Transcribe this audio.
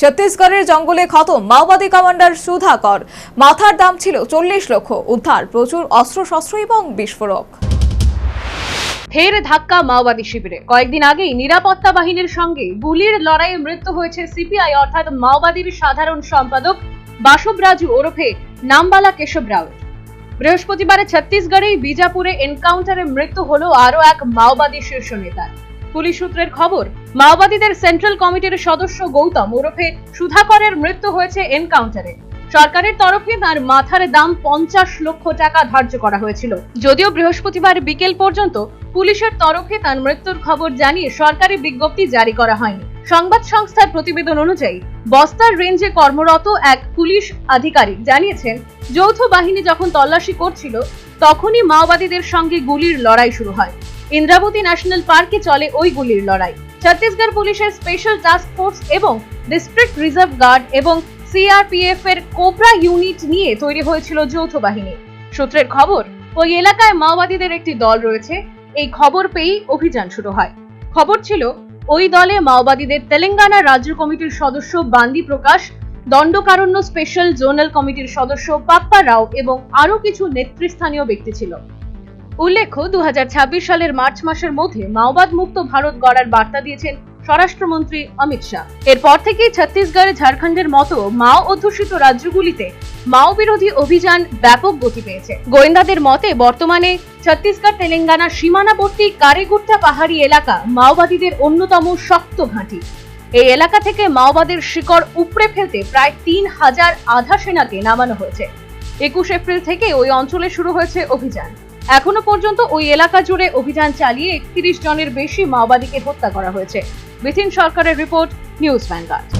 ছত্তিশগড়ের জঙ্গলে খতম, মাওবাদী কমান্ডার সুধাকর। মাথার দাম ছিল চল্লিশ লক্ষ। উদ্ধার, প্রচুর অস্ত্রশস্ত্র এবং বিস্ফোরক। ফের ধাক্কা মাওবাদী শিবিরে। কয়েকদিন আগেই নিরাপত্তা বাহিনীর সঙ্গে গুলির লড়াইয়ে মৃত্যু হয়েছে সিপিআই, অর্থাৎ মাওবাদীর সাধারণ সম্পাদক বাসব রাজু ওরফে নামবালা কেশব রাও। বৃহস্পতিবারে ছত্তিশগড়ে বিজাপুরে এনকাউন্টারে মৃত্যু হলো আরও এক মাওবাদী শীর্ষ নেতার। পুলিশ সূত্রের খবর, মাওবাদীদের সেন্ট্রাল কমিটির সদস্য গৌতম ওরফে সুধাকরের মৃত্যু হয়েছে এনকাউন্টারে। সরকারের তরফে তার মাথার দাম পঞ্চাশ লক্ষ টাকা ধার্য করা হয়েছিল। যদিও বৃহস্পতিবার বিকেল পর্যন্ত পুলিশের তরফে তার মৃত্যুর খবর জানিয়ে সরকারি বিজ্ঞপ্তি জারি করা হয়নি। সংবাদ সংস্থার প্রতিবেদন অনুযায়ী, বস্তার রেঞ্জে কর্মরত এক পুলিশ আধিকারিক জানিয়েছেন, যৌথ বাহিনী যখন তল্লাশি করছিল, তখনই মাওবাদীদের সঙ্গে গুলির লড়াই শুরু হয়। ইন্দ্রাবতী ন্যাশনাল পার্কে চলে ওই গুলির লড়াই। ছত্তিশগড় পুলিশের স্পেশাল টাস্ক ফোর্স এবং ডিস্ট্রিক্ট রিজার্ভ গার্ড এবং সিআরপিএফ এর কোবরা ইউনিট নিয়ে তৈরি হয়েছিল যৌথ বাহিনী। সূত্রের খবর, ওই এলাকায় মাওবাদীদের একটি দল রয়েছে। এই খবর পেয়েই অভিযান শুরু হয়। খবর ছিল, ওই দলে মাওবাদীদের তেলেঙ্গানা রাজ্য কমিটির সদস্য বান্দি প্রকাশ, দণ্ডকারণ্য স্পেশাল জোনাল কমিটির সদস্য পাপ্পা রাও এবং আরও কিছু নেতৃস্থানীয় ব্যক্তি ছিল। উল্লেখ্য দু হাজার ছাব্বিশ সালের মার্চ মাসের মধ্যে মাওবাদ মুক্ত ভারত গড়ার বার্তা দিয়েছেন স্বরাষ্ট্রমন্ত্রী অমিত শাহ। এরপর থেকেই ছত্তিশগড় ঝাড়খণ্ডের মতো মাও অধ্যুষিত রাজ্যগুলিতে মাও বিরোধী অভিযান ব্যাপক গতি পেয়েছে। গোয়েন্দাদের মতে, বর্তমানে ছত্তিশগড় তেলেঙ্গানা সীমানাবর্তী কারেগুট্টা পাহাড়ি এলাকা মাওবাদীদের অন্যতম শক্ত ঘাঁটি। এই এলাকা থেকে মাওবাদের শিকড় উপড়ে ফেলতে প্রায় তিন হাজার আধা সেনাকে নামানো হয়েছে। একুশ এপ্রিল থেকে ওই অঞ্চলে শুরু হয়েছে অভিযান। এখনও পর্যন্ত ওই এলাকা জুড়ে অভিযান চালিয়ে একত্রিশ জনের বেশি মাওবাদীকে হত্যা করা হয়েছে। বিথিন সরকারের রিপোর্ট, নিউজ ভ্যানগার্ড।